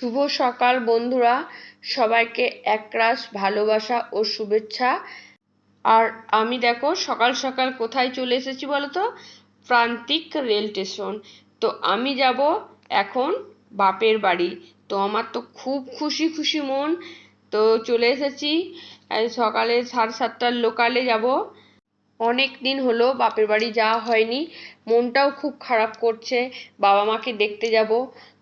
শুভ সকাল বন্ধুরা। সবাইকে একরাশ ভালোবাসা ও শুভেচ্ছা। আর আমি দেখো সকাল সকাল কোথায় চলে এসেছি বলতো? প্রান্তিক রেল স্টেশন। তো আমি যাব এখন বাপের বাড়ি। তো আমার তো খুব খুশি খুশি মন। তো চলে এসেছি। সকালে সাড়ে সাতটার লোকালে যাব। অনেক দিন হলো বাপের বাড়ি যাওয়া হয়নি। মনটাও খুব খারাপ করছে। বাবা মাকে দেখতে যাব।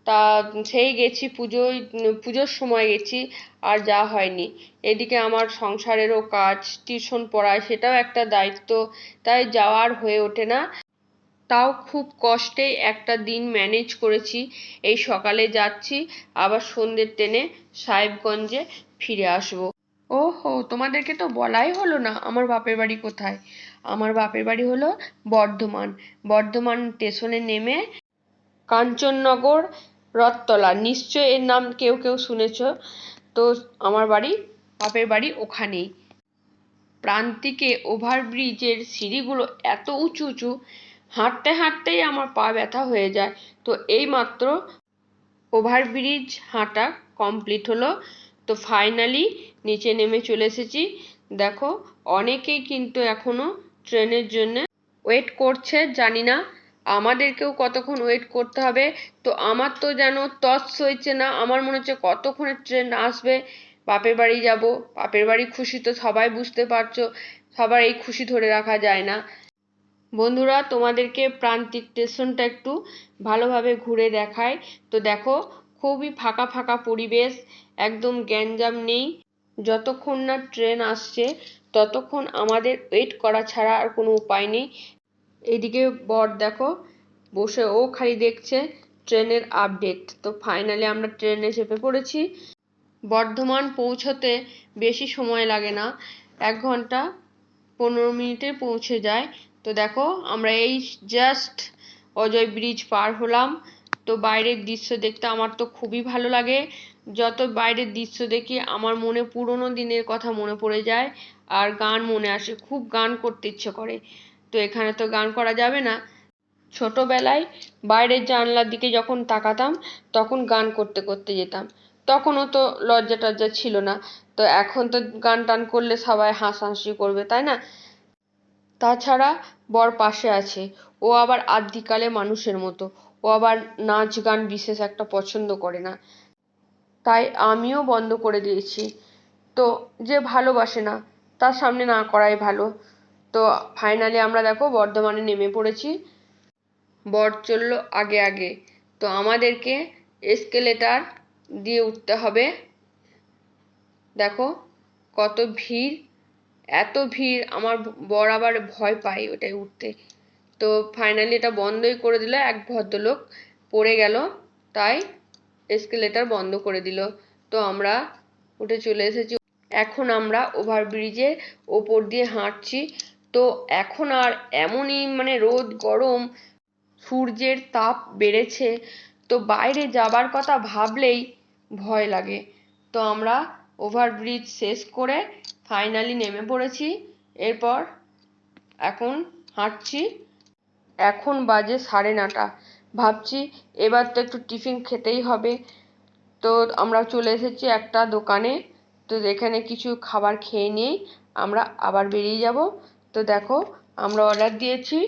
তা সেই গেছি পুজোয়, পুজোর সময় গেছি, আর যাওয়া হয়নি। এদিকে আমার সংসারেরও কাজ, টিউশন পড়ায়, সেটাও একটা দায়িত্ব, তাই যাওয়া আর হয়ে ওঠে না। তাও খুব কষ্টে একটা দিন ম্যানেজ করেছি। এই সকালে যাচ্ছি, আবার সন্ধ্যের ট্রেনে সাহেবগঞ্জে ফিরে আসব। ওহো, তোমাদেরকে তো বলাই হলো না আমার বাপের বাড়ি কোথায়? আমার বাপের বাড়ি হলো বর্ধমান। বর্ধমান স্টেশনে নেমে কাঞ্চননগর রথতলা। নিশ্চয় এর নাম কেউ কেউ শুনেছ। তো আমার বাড়ি, বাপের বাড়ি ওখানেই। প্রান্তিকে ওভারব্রিজের সিঁড়িগুলো এত উঁচু উঁচু, হাঁটতে হাঁটতেই আমার পা ব্যথা হয়ে যায়। তো এই মাত্র ওভারব্রিজ হাঁটা কমপ্লিট হলো। তো ফাইনালি নিচে নেমে চলে এসেছি। দেখো, অনেকেই কিন্তু এখনও ট্রেনের জন্য ওয়েট করছে, জানি না। আমাদেরকেও কতক্ষণ ওয়েট করতে হবে? তো আমার তো যেন তস হয়েছে না, আমার মনে হচ্ছে কতক্ষণে ট্রেন আসবে? বাপের বাড়ি যাব, বাপের বাড়ি খুশি তো সবাই বুঝতে পারছ সবার এই খুশি ধরে রাখা যায় না। বন্ধুরা, তোমাদেরকে প্রান্তিক স্টেশনটা একটু ভালোভাবে ঘুরে দেখায় তো দেখো, খুবই ফাঁকা ফাঁকা পরিবেশ, একদম গ্যাঞ্জাম নেই। যতক্ষণ না ট্রেন আসছে, ততক্ষণ আমাদের ওয়েট করা ছাড়া আর কোনো উপায় নেই। এদিকে বর দেখো, বসে ও খালি দেখছে ট্রেনের আপডেট তো ফাইনালি আমরা ট্রেনে চেপে পড়েছি। বর্ধমান পৌঁছতে বেশি সময় লাগে না, এক ঘণ্টা পনেরো মিনিটে পৌঁছে যায়। তো দেখো, আমরা এই জাস্ট অজয় ব্রিজ পার হলাম। তো বাইরের দৃশ্য দেখতে আমার তো খুবই ভালো লাগে। যত বাইরের দৃশ্য দেখি, আমার মনে পুরোনো দিনের কথা মনে পড়ে যায়, আর গান মনে আসে। খুব গান করতে ইচ্ছে করে। তো এখানে তো গান করা যাবে না। ছোটবেলায় বাইরের জানলার দিকে যখন তাকাতাম, তখন গান করতে করতে যেতাম। তখনও তো লজ্জা টজ্জা ছিল না। তো এখন তো গান টান করলে সবাই হাসাহাসি করবে, তাই না? তাছাড়া বর পাশে আছে। ও আবার আদ্যিকালে মানুষের মতো। ও আবার নাচ গান বিশেষ একটা পছন্দ করে না। তাই আমিও বন্ধ করে দিয়েছি। তো যে ভালোবাসে না, তার সামনে না করাই ভালো। তো ফাইনালি আমরা দেখো বর্ধমানে নেমে পড়েছি। বর চলল আগে আগে। তো আমাদেরকে এসকেলেটার দিয়ে উঠতে হবে। দেখো কত ভিড়, এত ভিড়, আমার বর আবার ভয় পায় ওটাই উঠতে। তো ফাইনালি এটা বন্ধই করে দিল এক ভদ্রলোক। পড়ে গেল, তাই এসকেলেটার বন্ধ করে দিল। তো আমরা উঠে চলে এসেছি। এখন আমরা ওভারব্রিজের ওপর দিয়ে হাঁটছি। তো এখন আর এমনই মানে রোদ, গরম, সূর্যের তাপ বেড়েছে। তো বাইরে যাবার কথা ভাবলেই ভয় লাগে। তো আমরা ওভারব্রিজ শেষ করে ফাইনালি নেমে পড়েছি। এরপর এখন হাঁটছি। এখন বাজে সাড়ে নটা। ভাবছি এবার তো একটু টিফিন খেতেই হবে। তো আমরা চলে এসেছি একটা দোকানে। তো এখানে কিছু খাবার খেয়ে নিয়েই আমরা আবার বেরিয়ে যাব। তো দেখো, আমরা অর্ডার দিয়েছি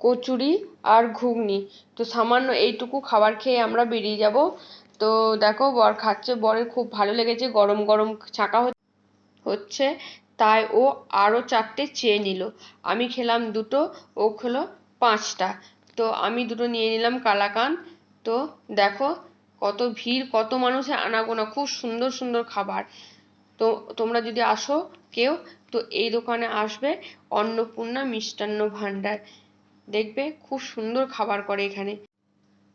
কচুরি আর ঘুগনি। তো সামান্য এইটুকু খাবার খেয়ে আমরা বেরিয়ে যাব। তো দেখো, বর খাচ্ছে। বরের খুব ভালো লেগেছে। গরম গরম ছাঁকা হচ্ছে। তাই ও আরও চারটে চেয়ে নিল। আমি খেলাম দুটো, ও খেলো পাঁচটা। তো আমি দুটো নিয়ে নিলাম কালাকান। তো দেখো, কত ভিড়, কত মানুষের আনাগোনা। খুব সুন্দর সুন্দর খাবার। তো তোমরা যদি আসো কেউ তো এই দোকানে আসবে অন্নপূর্ণা মিষ্টান্ন ভাণ্ডার দেখবে খুব সুন্দর খাবার করে এখানে।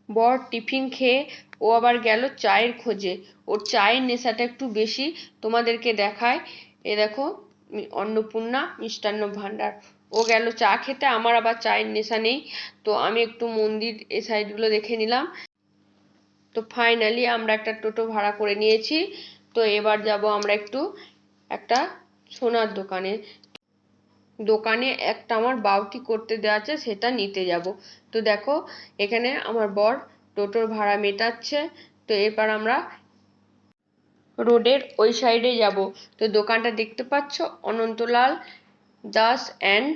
বর টিফিন খেয়ে ও আবার গেল চায়ের খোঁজে। ওর চায়ের নেশাটা একটু বেশি, তোমাদেরকে দেখায়। এ দেখো অন্নপূর্ণা মিষ্টান্ন ভাণ্ডার ও গেল চা খেতে, আমার আবার চায়ের নেশা নেই। তো আমি একটু মন্দির এ সাইডগুলো দেখে নিলাম। তো ফাইনালি আমরা একটা টোটো ভাড়া করে নিয়েছি। তো এবার যাব আমরা একটু একটা সোনার দোকানে। দোকানে একটা আমার বাউটি করতে দেওয়া আছে, সেটা নিতে যাব। তো দেখো, এখানে আমার বর টোটোর ভাড়া মেটাচ্ছে। তো এরপর আমরা রোডের ওই সাইডে যাব। তো দোকানটা দেখতে পাচ্ছ, অনন্তলাল দাস অ্যান্ড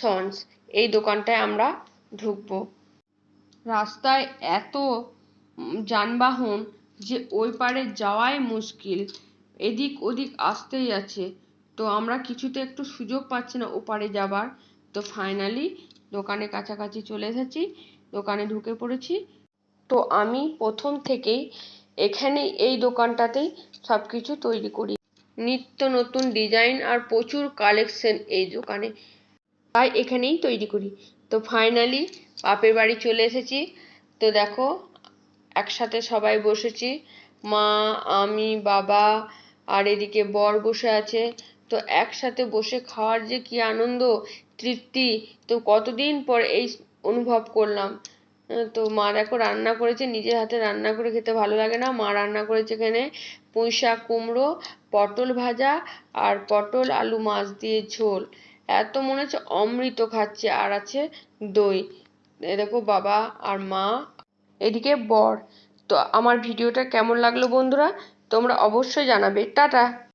সন্স। এই দোকানটায় আমরা ঢুকবো। রাস্তায় এত যানবাহন যে ওই পারে যাওয়াই মুশকিল। এদিক ওদিক আসতেই আছে। তো আমরা কিছুতে একটু সুযোগ পাচ্ছি না ওপারে যাবার। তো ফাইনালি দোকানের কাছাকাছি চলে এসেছি, দোকানে ঢুকে পড়েছি। তো আমি প্রথম থেকেই এখানে এই দোকানটাতেই সব কিছু তৈরি করি। নিত্য নতুন ডিজাইন আর প্রচুর কালেকশন এই দোকানে। তাই এখানেই তৈরি করি। তো ফাইনালি বাপের বাড়ি চলে এসেছি। তো দেখো, একসাথে সবাই বসেছি। মা, আমি, বাবা আর এদিকে বর বসে আছে। তো একসাথে বসে খাওয়ার যে কি আনন্দ, তৃপ্তি, তো কতদিন পর এই অনুভব করলাম। তো মা দেখো রান্না করেছে, নিজের হাতে রান্না করে খেতে ভালো লাগে না। মা রান্না করেছে এখানে পুঁই শাক কুমড়ো, পটল ভাজা আর পটল আলু মাছ দিয়ে ঝোল। এত মনে হচ্ছে অমৃত খাচ্ছে আর আছে দই। এ দেখো বাবা আর মা। এদিকে বর। তো আমার ভিডিওটা কেমন লাগল বন্ধুরা, তোমরা অবশ্যই জানাবে। টাটা।